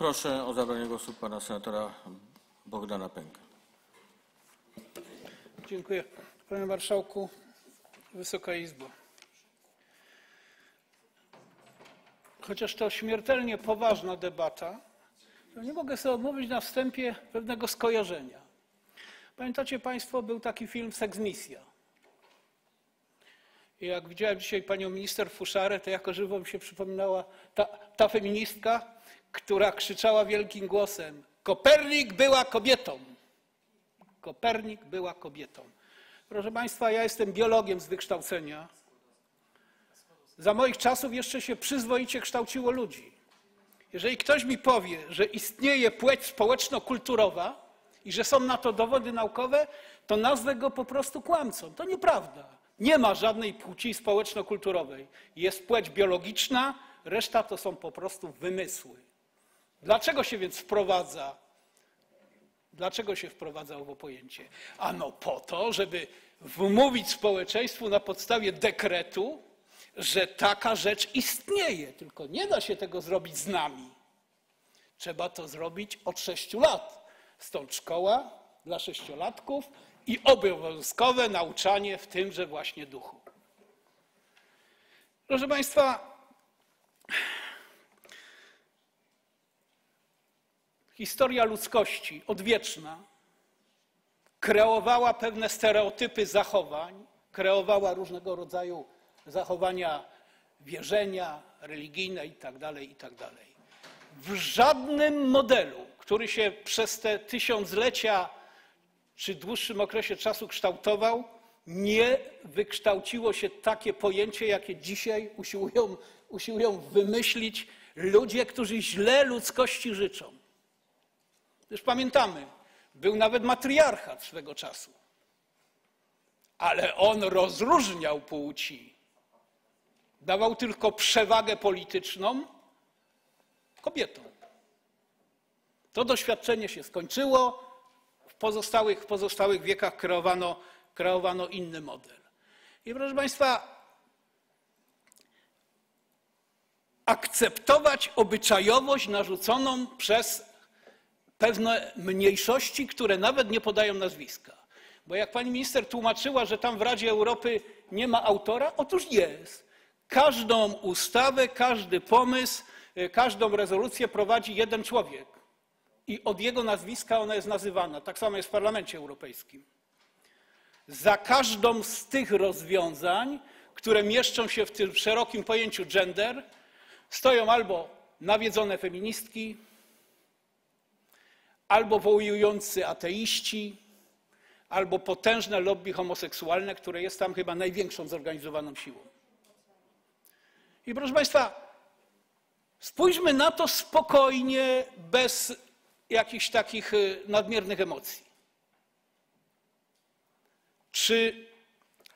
Proszę o zabranie głosu pana senatora Bogdana Pękę. Dziękuję. Panie Marszałku, Wysoka Izbo. Chociaż to śmiertelnie poważna debata, to nie mogę sobie odmówić na wstępie pewnego skojarzenia. Pamiętacie Państwo, był taki film Seksmisja. I jak widziałem dzisiaj panią minister Fuszarę, to jako żywo mi się przypominała ta, ta feministka, która krzyczała wielkim głosem: Kopernik była kobietą. Kopernik była kobietą. Proszę Państwa, ja jestem biologiem z wykształcenia. Za moich czasów jeszcze się przyzwoicie kształciło ludzi. Jeżeli ktoś mi powie, że istnieje płeć społeczno-kulturowa i że są na to dowody naukowe, to nazwę go po prostu kłamcą. To nieprawda. Nie ma żadnej płci społeczno-kulturowej. Jest płeć biologiczna, reszta to są po prostu wymysły. Dlaczego się więc wprowadza Dlaczego się wprowadza owo pojęcie? Ano po to, żeby wmówić społeczeństwu na podstawie dekretu, że taka rzecz istnieje, tylko nie da się tego zrobić z nami. Trzeba to zrobić od sześciu lat. Stąd szkoła dla sześciolatków i obowiązkowe nauczanie w tymże właśnie duchu. Proszę Państwa, historia ludzkości odwieczna kreowała pewne stereotypy zachowań, kreowała różnego rodzaju zachowania wierzenia religijne itd., itd. W żadnym modelu, który się przez te tysiąclecia czy dłuższym okresie czasu kształtował, nie wykształciło się takie pojęcie, jakie dzisiaj usiłują, usiłują wymyślić ludzie, którzy źle ludzkości życzą. Już pamiętamy, był nawet matriarchat swego czasu, ale on rozróżniał płci. Dawał tylko przewagę polityczną kobietom. To doświadczenie się skończyło. W pozostałych, pozostałych wiekach kreowano, kreowano inny model. I proszę Państwa, akceptować obyczajowość narzuconą przez pewne mniejszości, które nawet nie podają nazwiska. Bo jak pani minister tłumaczyła, że tam w Radzie Europy nie ma autora, otóż jest. Każdą ustawę, każdy pomysł, y, każdą rezolucję prowadzi jeden człowiek. I od jego nazwiska ona jest nazywana. Tak samo jest w Parlamencie Europejskim. Za każdą z tych rozwiązań, które mieszczą się w tym szerokim pojęciu gender, stoją albo nawiedzone feministki, albo wojujący ateiści, albo potężne lobby homoseksualne, które jest tam chyba największą zorganizowaną siłą. I proszę Państwa, spójrzmy na to spokojnie, bez jakichś takich y, nadmiernych emocji. Czy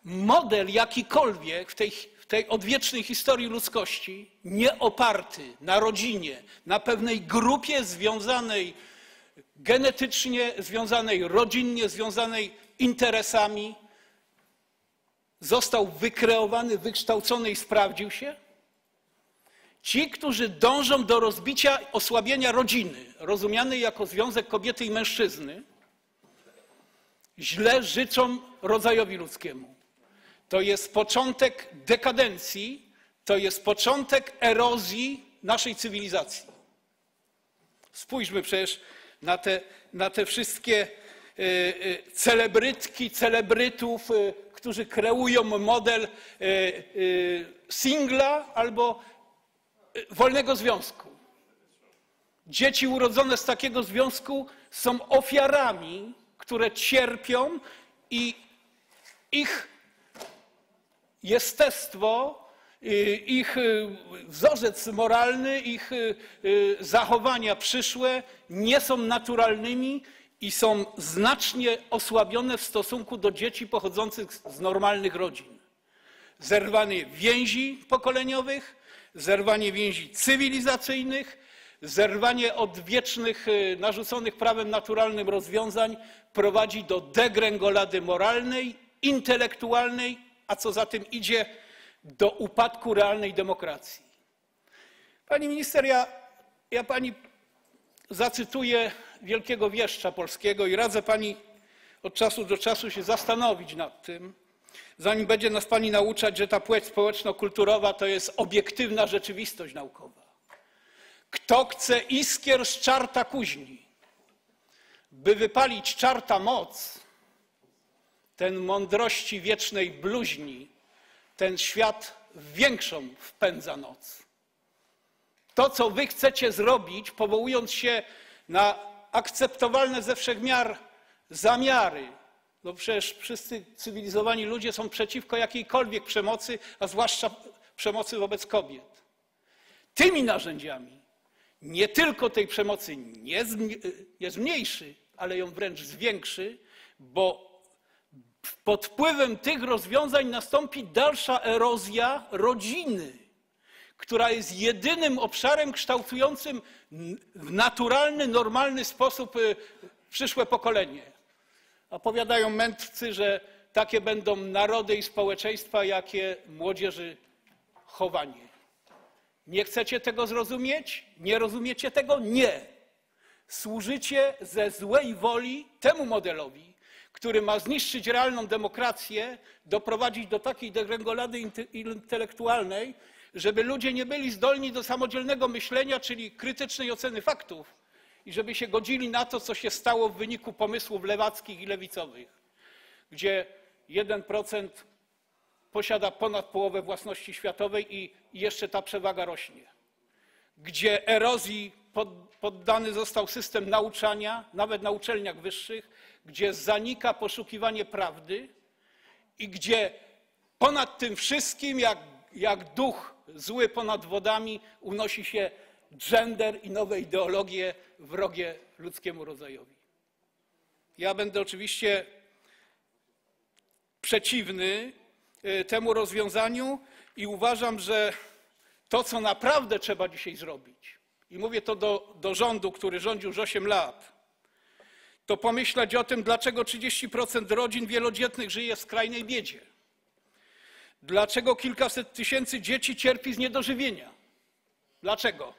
model jakikolwiek w tej, w tej odwiecznej historii ludzkości, nie oparty na rodzinie, na pewnej grupie związanej genetycznie związanej, rodzinnie związanej interesami, został wykreowany, wykształcony i sprawdził się? Ci, którzy dążą do rozbicia, osłabienia rodziny, rozumianej jako związek kobiety i mężczyzny, źle życzą rodzajowi ludzkiemu. To jest początek dekadencji, to jest początek erozji naszej cywilizacji. Spójrzmy przecież na te, na te wszystkie e, e, celebrytki, celebrytów, e, którzy kreują model singla albo wolnego związku. Dzieci urodzone z takiego związku są ofiarami, które cierpią i ich jestestwo ich wzorzec moralny, ich zachowania przyszłe nie są naturalnymi i są znacznie osłabione w stosunku do dzieci pochodzących z normalnych rodzin. Zerwanie więzi pokoleniowych, zerwanie więzi cywilizacyjnych, zerwanie odwiecznych, narzuconych prawem naturalnym rozwiązań prowadzi do degrengolady moralnej, intelektualnej, a co za tym idzie, do upadku realnej demokracji. Pani minister, ja, ja pani zacytuję wielkiego wieszcza polskiego i radzę pani od czasu do czasu się zastanowić nad tym, zanim będzie nas pani nauczać, że ta płeć społeczno-kulturowa to jest obiektywna rzeczywistość naukowa. Kto chce iskier z czarta kuźni, by wypalić czarta moc, ten mądrości wiecznej bluźni, ten świat w większą wpędza noc. To, co wy chcecie zrobić, powołując się na akceptowalne ze wszechmiar zamiary, no przecież wszyscy cywilizowani ludzie są przeciwko jakiejkolwiek przemocy, a zwłaszcza przemocy wobec kobiet. Tymi narzędziami nie tylko tej przemocy nie nie zmniejszy, ale ją wręcz zwiększy, bo pod wpływem tych rozwiązań nastąpi dalsza erozja rodziny, która jest jedynym obszarem kształtującym w naturalny, normalny sposób y, przyszłe pokolenie. A powiadają mędrcy, że takie będą narody i społeczeństwa, jakie młodzieży chowanie. Nie chcecie tego zrozumieć? Nie rozumiecie tego? Nie. Służycie ze złej woli temu modelowi, który ma zniszczyć realną demokrację, doprowadzić do takiej degrengolady intelektualnej, żeby ludzie nie byli zdolni do samodzielnego myślenia, czyli krytycznej oceny faktów i żeby się godzili na to, co się stało w wyniku pomysłów lewackich i lewicowych, gdzie 1% posiada ponad połowę własności światowej i jeszcze ta przewaga rośnie, gdzie erozji poddany został system nauczania, nawet na uczelniach wyższych, gdzie zanika poszukiwanie prawdy i gdzie ponad tym wszystkim, jak, jak duch zły ponad wodami, unosi się gender i nowe ideologie wrogie ludzkiemu rodzajowi. Ja będę oczywiście przeciwny y, temu rozwiązaniu i uważam, że to, co naprawdę trzeba dzisiaj zrobić, i mówię to do, do rządu, który rządził już 8 lat, to pomyśleć o tym, dlaczego 30% rodzin wielodzietnych żyje w skrajnej biedzie. Dlaczego kilkaset tysięcy dzieci cierpi z niedożywienia? Dlaczego?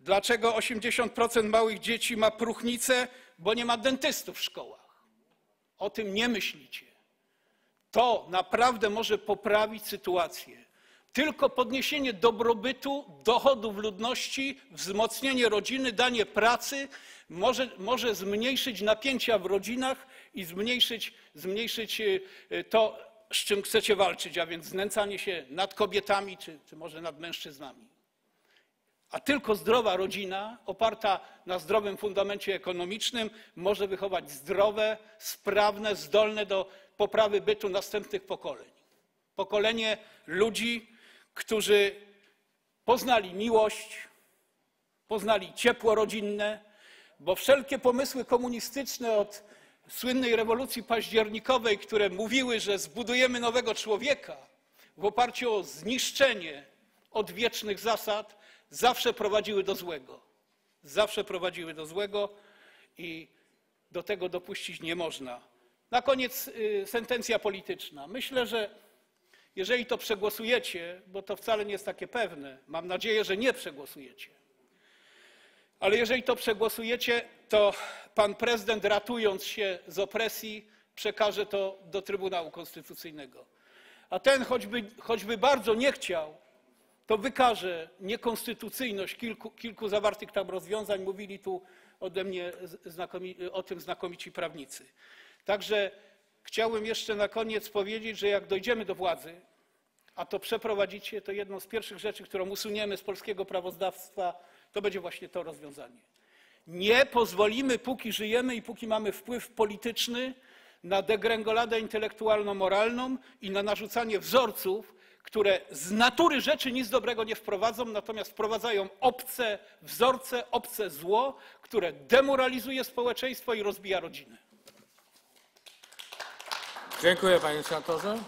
Dlaczego 80% małych dzieci ma próchnicę? Bo nie ma dentystów w szkołach. O tym nie myślicie. To naprawdę może poprawić sytuację. Tylko podniesienie dobrobytu, dochodów ludności, wzmocnienie rodziny, danie pracy może, może zmniejszyć napięcia w rodzinach i zmniejszyć, zmniejszyć e, to, z czym chcecie walczyć, a więc znęcanie się nad kobietami czy, czy może nad mężczyznami. A tylko zdrowa rodzina, oparta na zdrowym fundamencie ekonomicznym, może wychować zdrowe, sprawne, zdolne do poprawy bytu następnych pokoleń. Pokolenie ludzi, którzy poznali miłość, poznali ciepło rodzinne, bo wszelkie pomysły komunistyczne od słynnej rewolucji październikowej, które mówiły, że zbudujemy nowego człowieka w oparciu o zniszczenie odwiecznych zasad, zawsze prowadziły do złego. Zawsze prowadziły do złego i do tego dopuścić nie można. Na koniec y, sentencja polityczna. Myślę, że jeżeli to przegłosujecie, bo to wcale nie jest takie pewne, mam nadzieję, że nie przegłosujecie, ale jeżeli to przegłosujecie, to pan prezydent, ratując się z opresji, przekaże to do Trybunału Konstytucyjnego. A ten, choćby, choćby bardzo nie chciał, to wykaże niekonstytucyjność kilku, kilku zawartych tam rozwiązań. Mówili tu ode mnie o tym znakomici prawnicy. Także chciałbym jeszcze na koniec powiedzieć, że jak dojdziemy do władzy, a to przeprowadzicie, to jedną z pierwszych rzeczy, którą usuniemy z polskiego prawodawstwa, to będzie właśnie to rozwiązanie. Nie pozwolimy, póki żyjemy i póki mamy wpływ polityczny, na degrengoladę intelektualno-moralną i na narzucanie wzorców, które z natury rzeczy nic dobrego nie wprowadzą, natomiast wprowadzają obce wzorce, obce zło, które demoralizuje społeczeństwo i rozbija rodzinę. Dziękuję panie senatorze.